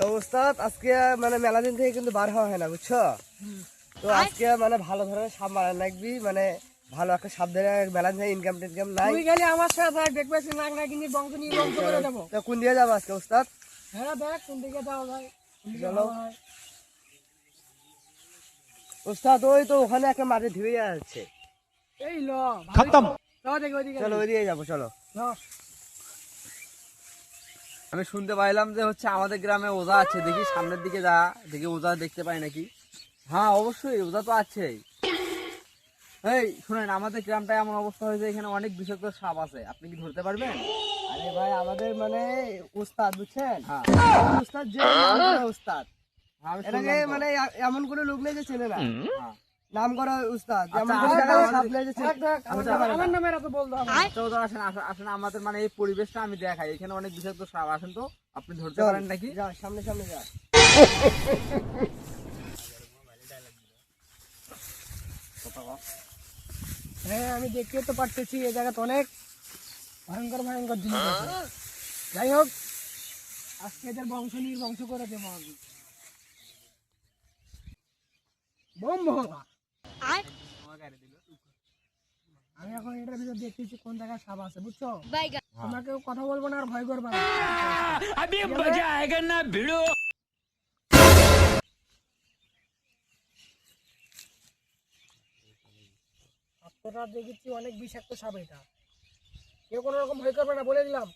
তো ওস্তাদ আজকে মানে মেলা দিন থেকে কিন্তু বার হওয়া হয় না বুঝছ? তো আজকে মানে ভালো ধরনের সাপ মারা লাগবি মানে ভালো একটা সাপ ধরে মেলা ইনকাম টিনকাম নাই। তুই গেলে আমার সাথে দেখবে সে নাক নাকি নিয়ে বংশ নিয়ে বংশ করে দেবো তো কোন দিয়ে যাব আজকে ওস্তাদ? হ্যাঁ দেখ কোন দিকে যাওয়া দিকে চলো। ওস্তাদ ওই তো ওখানে একটা মাঠে ধুয়ে যাচ্ছে এই ল খতম। চলো ওইদিকে যাব চলো। আমি শুনতে পাইলাম যে হচ্ছে আমাদের গ্রামে ওজা আছে। দেখি সামনের দিকে যা দেখি ওজা দেখতে পাই নাকি। হ্যাঁ অবশ্যই ওজা তো আছেই। এই শুনেন আমাদের গ্রামটা এমন অবস্থা হয়েছে এখানে অনেক বিষাক্ত সাপ আছে। আপনি কি ধরতে পারবেন? আরে ভাই আমাদের মানে ওস্তাদ বুঝছেন? হ্যাঁ। যে ওস্তাদ। হ্যাঁ, শুনলাম তো। মানে এমন কোনো লোক নেই যে চেনে না। হ্যাঁ। নাম করা উস্তাদ আসেন আমাদের মানে এই পরিবেশটা আমি দেখাই। এখানে অনেক বিষাক্ত সাপ আসেন তো আপনি ধরতে পারেন নাকি? যা সামনে সামনে যা। হ্যাঁ আমি দেখতে তো পারতেছি এই জায়গাতে অনেক ভয়ঙ্কর ভয়ঙ্কর জিনিস আছে। যাই হোক আজকে এদের বংশ নির্বংশ করে দেবো আমি। বোম আমি এখন এটার ভিতর দেখতেছি কোন জায়গায় সাপ আছে বুঝছ? তোমরা কেউ কথা বলব না আর ভয় করবে না। আপনারা দেখেছি অনেক বিষাক্ত সাপ এটা। কেউ কোনো রকম ভয় করবে না বলে দিলাম।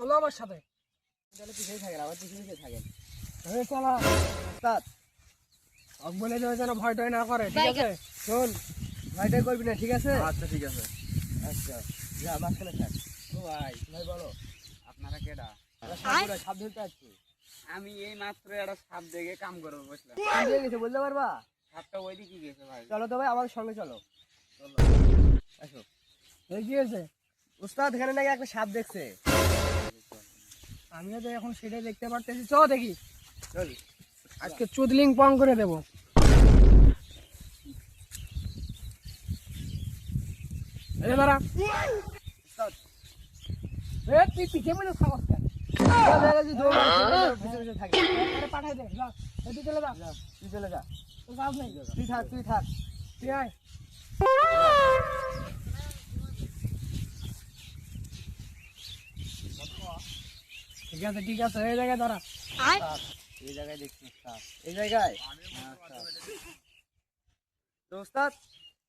চলো আমার সাথে। তাহলে পিছিয়ে থাকেন আবার পিছিয়ে থাকেন চলো। বলে দেবে যেন ভয় টয় না করে ঠিক আছে? শোন ভাইটাই করবি না ঠিক আছে? আচ্ছা ঠিক আছে। আচ্ছা যা মাঝখানে থাক। ও ভাই ভাই বলো আপনারা কেডা? আমরা সাপ ধরে- সাপ ধরতে আসছি? আমি এই মাত্র একটা সাপ দেখে কাম করব বুঝলাম কোন গেছে বলতে পারবা? সাপটা ওইদিকে গেছে ভাই? চলো তো ভাই আমাদের সঙ্গে চলো। আসো এই গিয়েছে উস্তাদ এখানে নাকি একটা সাপ দেখছে। আমিও তো এখন সেটাই দেখতে পারতেছি। চ দেখি। চল। আজকে চুদলিং পং করে দেবো। তুই পিছিয়ে মনে সাহস কেন? পাঠাই দে এদিকে চলে যা। তুই চলে যা তুই থাক তুই থাক। তুই ঠিক আছে ঠিক আছে, এই জায়গায় দাঁড়া। এই জায়গায় দেখছি উস্তাদ এই জায়গায়? আচ্ছা। তো উস্তাদ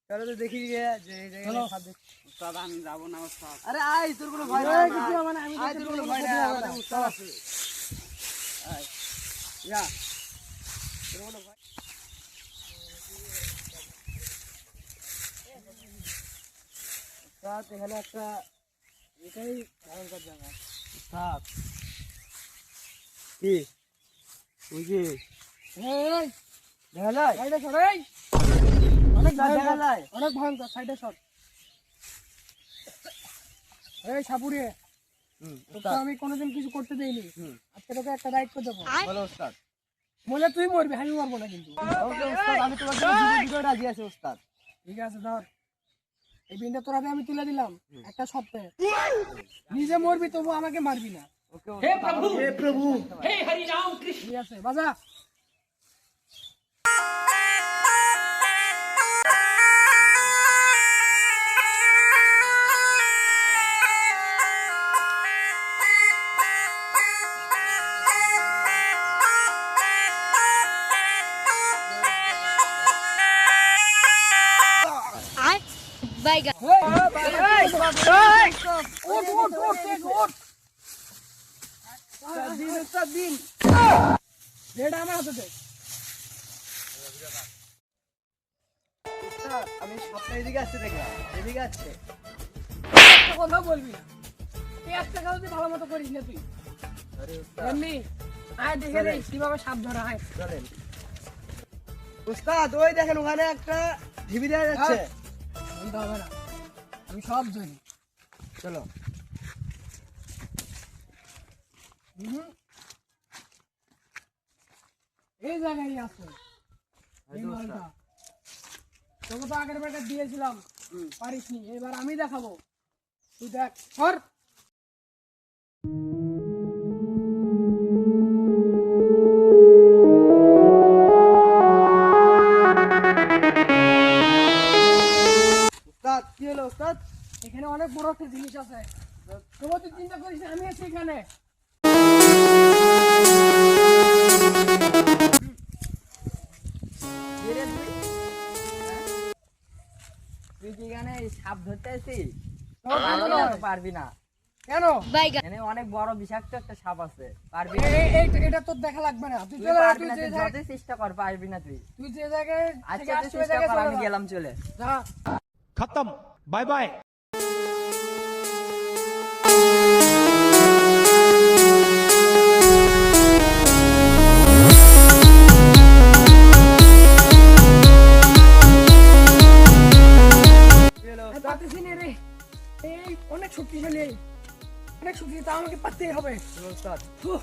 চলো তো দেখি গিয়ে যে এই জায়গায় চলো। সাপ দেখছি। উস্তাদ আমি যাব না উস্তাদ আরে আয় তোর কোনো ভয় এই নাই কিছু হবে না, আমি আয় দেখতে তোর কোনো পাবো, ভয় কোনো নাই ক্ষতি হবে আমাদের না। উস্তাদ আছে। আয়। যা। তোর কোনো ভয় উস্তাদ এখানে একটা এটাই ভয়ঙ্কর জায়গা। উস্তাদ কি? তুই কি এই, এই, সাইডে সর, এই। অনেক না, দেখা ভয়ঙ্কর যায় অনেক ভয়ঙ্কর সাইডে সর। এই সাপুরে তোকে আমি কোনোদিন কিছু করতে দেইনি। আজকে তোকে একটা দায়িত্ব দেবো। বলো উস্তাদ বলে তুই মরবি আমি মরবো না কিন্তু। আমি তোমার জন্য রাজি আছি উস্তাদ ঠিক আছে ধর। এই বিনটা তোর হাতে আমি তুলে দিলাম একটা সপ্তাহে নিজে মরবি তবু আমাকে মারবি না। ওকে হে প্রভু হে প্রভু ঠিক আছে বাজা Bye, ওঠ ওঠ ওঠ দেখ, ওঠ দিন উস্তাদ দিন যেটা আমার হাতে আমি সপ্তাহে এদিকে আসছে দেখলাম। এদিকে আসছে। একটা কথা বলবি না। তুই একটা কাজ তুই ভালো মতো করিস না তুই। এমনি আয় দেখে রে কীভাবে সাপ ধরা হয়। চলেন। উস্তাদ ওই দেখেন ওখানে একটা ঢিবি দেওয়া যাচ্ছে। বলতে হবে না। আমি সব জানি। চলো। এই জায়গায় তোকে তো আগের দিয়েছিলাম। এবার আমি দেখাবো। তুই দেখ এখানে অনেক বড় একটা জিনিস আছে। তোমার তুই চিন্তা করিস আমি আছি এখানে অনেক বড় বিষাক্ত একটা সাপ আছে পারবি এটা তোর দেখা লাগবে না তুই পারবি না আচ্ছা, তুই চেষ্টা কর পারবি না তুই তুই যে। জায়গায় গেলাম চলে খতম বাই বাই। পারতেছি না রে এই অনেক শক্তিশালী এই। অনেক শক্তিশালী তা আমাকে পারতেই হবে উহ।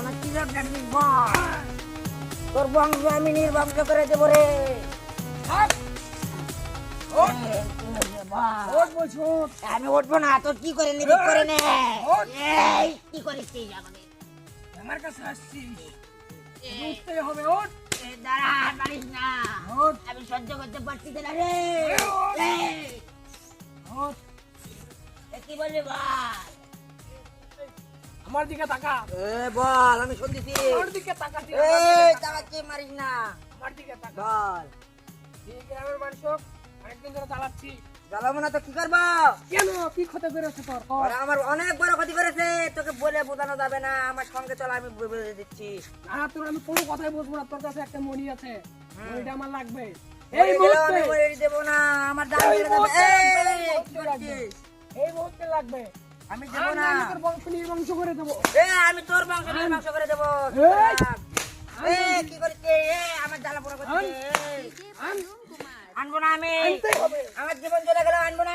আমার কি লোক ডাকবি বল। তোর বংশ আমি নির্বংশ করে দেবো রে। আমি উঠবো না তোর কি করে নিবি করে নে? কি তুই আমাকে? আমার কাছে আসছিস। উঠতেই হবে ওঠ। দাঁড়া পারিস না। ওঠ। আমি সহ্য করতে পারছি না রে। কি বলবি বল? আমার দিকে তাকা। এ বল আমি শুনতেছি। আমার দিকে তাকা তাকা। তাকাচ্ছি মারিস না। আমার দিকে তাকা। বল। এই গ্রামের মানুষ অনেকদিন ধরে জ্বালাচ্ছি। জ্বালাবো না তো কি করব? কেন? কি ক্ষতি করেছে তোর? ওরা আমার অনেক বড় ক্ষতি করেছে। তোকে বলে বোঝানো যাবে না। আমার সঙ্গে চল আমি বলে দিচ্ছি। না তোর আমি কোনো কথাই বলব না। তোর কাছে একটা মনি আছে। মনিটা আমার লাগবে। এই এই মুহূর্তে আমি দেবো না। আমার দাম যাবে এই, এই মুহূর্তে লাগবে। আমি দেবো না। আমি তোর বংশ নির্বংশ করে দেবো। এ আমি তোর মাংস মাংস করে দেবো! এ কি করিস এ আমার জ্বালা পোড়া এই, আনব না আমি। আমার জীবন চলে গেল আনব না।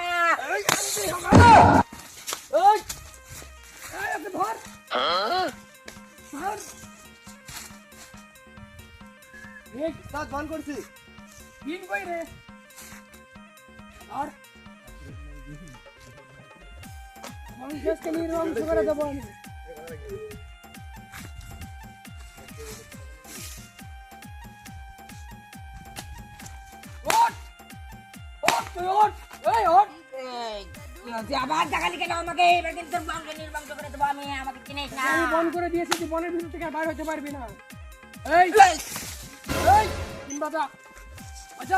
এই! ধর। ধর। এই, বন্ধ করছি। দিন কই রে। আর বংশকে নির্বংশ করে দেবো আমি ওঠ! ওঠ, তুই ওঠ! এই, ওঠ! এই, কি হচ্ছে? আবার দেখালি কেন আমাকে এবার কিন্তু বংশ নির্বংশ করে দেবো আমি আমাকে চিনিস না আমি বন্ধ করে দিয়েছি তুই বনের ভিতর থেকে বাইরে হতে পারবি না এই বাজা বাজা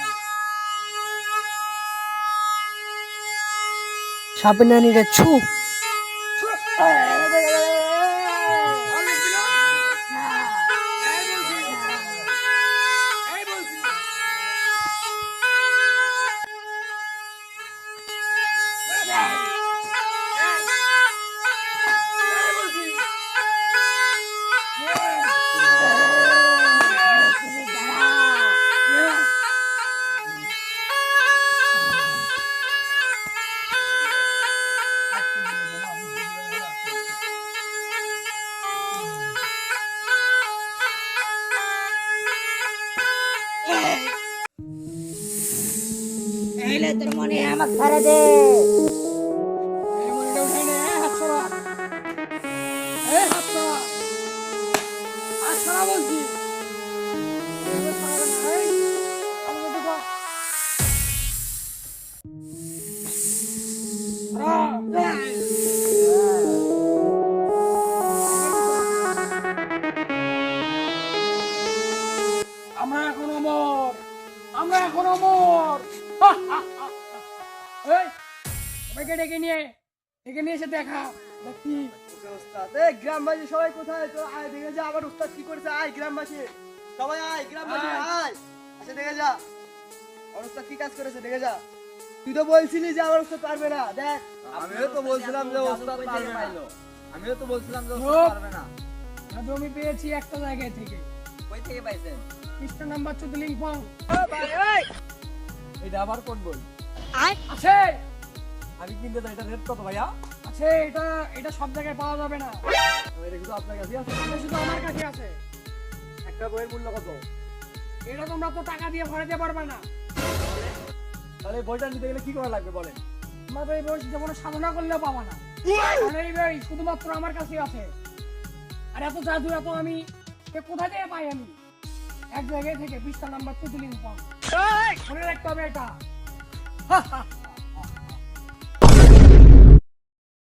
না বন্ধ কর। এবার লিখবি না এবার সবাইকে ডেকে নিয়ে ডেকে নিয়ে এসে দেখা দেখি। গ্রামবাসী সবাই কোথায়? তো আয় দেখে যা আবার উস্তাদ কি করেছে? আয় গ্রামবাসী। সবাই আয় গ্রামবাসী আয়। এসে দেখে যা। আমার উস্তাদ কি কাজ করেছে দেখে যা। তুই তো বলছিলি যে আমার উস্তাদ পারবে না দেখ। আমিও তো বলছিলাম যে ওস্তাদ পারবে না। আমিও তো বলছিলাম যে চুপ। ওস্তাদ পারবে না। জাদু আমি পেয়েছি একটা জায়গায় থেকে। কই থেকে পাইছেন? পৃষ্ঠা নাম্বার চুদলিং ফং এটা আবার কোন বই? আছে! আমি কিনতে চাই এটা রেট কত ভাইয়া? আছে এটা এটা সব জায়গায় পাওয়া যাবে না। এটা কিন্তু আপনার কাছে আছে। এটা শুধু আমার কাছে আছে। একটা বইয়ের মূল্য কত? এটা তোমরা তো টাকা দিয়ে ভরাতে পারবে না। তাহলে বইটা নিতে গেলে কি করা লাগবে বলেন? তোমরা তো এই বয়স যেমন সাধনা করলেও পাবা না। এই বই শুধুমাত্র আমার কাছে আছে। আর এত জাদু এত আমি কোথা থেকে পাই আমি? এক জায়গায় থেকে পৃষ্ঠা নাম্বার চুদলিং ফং মনে রাখতে হবে এটা।